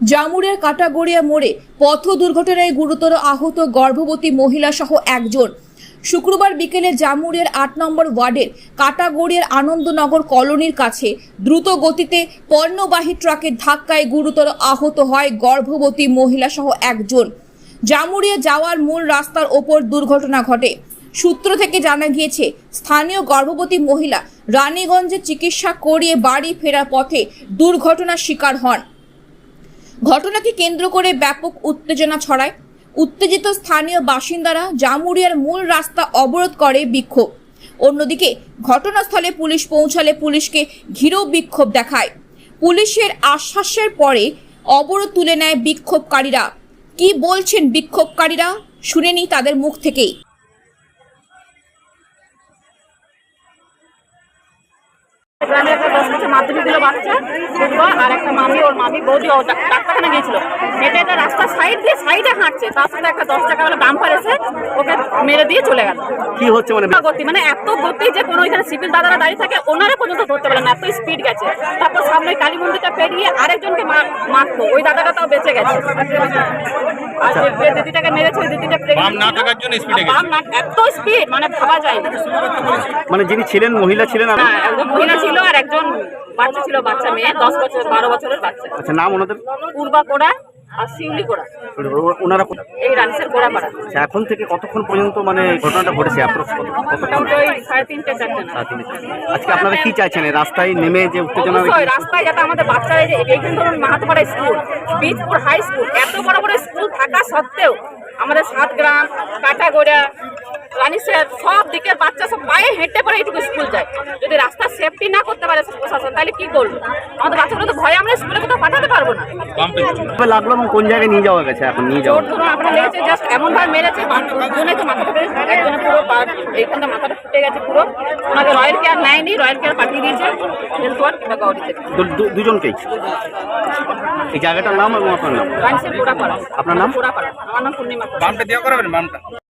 জামুরের কাটাগড়িয়া মোড়ে পথ দুর্ঘটনায় গুরুতর আহত গর্ভবতী মহিলা সহ একজন। শুক্রবার বিকেলে জামুরের আট নম্বর ওয়ার্ডের কাটাগড়িয়ার আনন্দনগর কলোনির কাছে দ্রুত গতিতে পণ্যবাহী ট্রাকের ধাক্কায় গুরুতর আহত হয় গর্ভবতী মহিলা সহ একজন। জামুরিয়া যাওয়ার মূল রাস্তার ওপর দুর্ঘটনা ঘটে। সূত্র থেকে জানা গিয়েছে, স্থানীয় গর্ভবতী মহিলা রানীগঞ্জে চিকিৎসা করিয়ে বাড়ি ফেরার পথে দুর্ঘটনার শিকার হন। ঘটনাকে কেন্দ্র করে ব্যাপক উত্তেজনা ছড়ায়। উত্তেজিত স্থানীয় বাসিন্দারা জামুরিয়ার মূল রাস্তা অবরোধ করে বিক্ষোভ। অন্যদিকে ঘটনাস্থলে পুলিশ পৌঁছালে পুলিশকে ঘিরেও বিক্ষোভ দেখায়। পুলিশের আশ্বাসের পরে অবরোধ তুলে নেয় বিক্ষোভকারীরা। কি বলছেন বিক্ষোভকারীরা? শুনেনি তাদের মুখ থেকেই। মাধ্যমিক দিল বাচ্চা আর একটা মামি ওর মামি বৌদি ও ডাক- ডাক্তারখানা গিয়েছিল। হেঁটে এটা রাস্তা সাইড দিয়ে সাইডে হাঁটছে তার সাথে একটা দশ টাকা বাম্পার এসে ওকে মেরে দিয়ে চলে গেল। কি হচ্ছে মানে? গতি মানে এত গতি যে কোনো ওইখানে সিভিল দাদারা দাঁড়িয়ে থাকে ওনারা পর্যন্ত ধরতে পারে না এত স্পিড গেছে। তারপর সামনে কালী মন্দিরটা পেরিয়ে আরেকজনকে মারতো ওই দাদাটা তাও বেঁচে গেছে। আর যে যে দিদিটাকে মেরেছে ওই দিদিটা বাম না থাকার জন্য speed গেছে। বাম না এত স্পিড মানে ভাবা যায় না। মানে যিনি ছিলেন মহিলা ছিলেন আর হ্যাঁ একজন মহিলা ছিল আর একজন বাচ্চা ছিল বাচ্চা মেয়ে দশ বছর বারো বছরের বাচ্চা। আচ্ছা নাম ওনাদের? পূর্বা কোড়া আর শিউলি কোড়া ওনারা এই রানিসের কোড়া পাড়া। আচ্ছা, এখন থেকে কতক্ষণ পর্যন্ত মানে ঘটনাটা ঘটেছে approx কতক্ষণ সাড়ে তিনটে চারটে না সাত মিনিট। আজকে আপনারা কি চাইছেন? এই রাস্তায় নেমে যে উত্তেজনা রাস্তায় যাতে আমাদের বাচ্চারা এই যে এইখানে ধরুন Mahatpara school Bijpur high school এত বড় বড় স্কুল থাকা সত্ত্বেও আমাদের সাতগ্রাম কাটাগোড়া রানিসের সব দিকের বাচ্চা সব পায়ে হেঁটে পড়ে এইটুকু স্কুল যায়। যদি রাস্তা সেফটি না করতে পারে প্রশাসন তাহলে কি করব? আমাদের বাচ্চাগুলো তো ভয়ে আমরা স্কুলে কোথাও পাঠাতে পারব না। লাগল কোন জায়গায় নিয়ে যাওয়া গেছে এখন? নিয়ে যাওয়া। আপনার লেগেছে জাস্ট এমন ভাবে মেরেছে দুজনে তো মাথা ফেটে একজনের পুরো এইখানটা মাথাটা ফুটে গেছে পুরো। ওনাকে রয়্যাল কেয়ার নেয়নি রয়্যাল কেয়ার পাঠিয়ে দিয়েছে। গৌরীতে দুজনকেই? এই জায়গাটার নাম এবং আপনার নাম? আপনার নাম? আমার নাম পূর্ণিমা। বামটা দেওয়া করাবেন বামটা?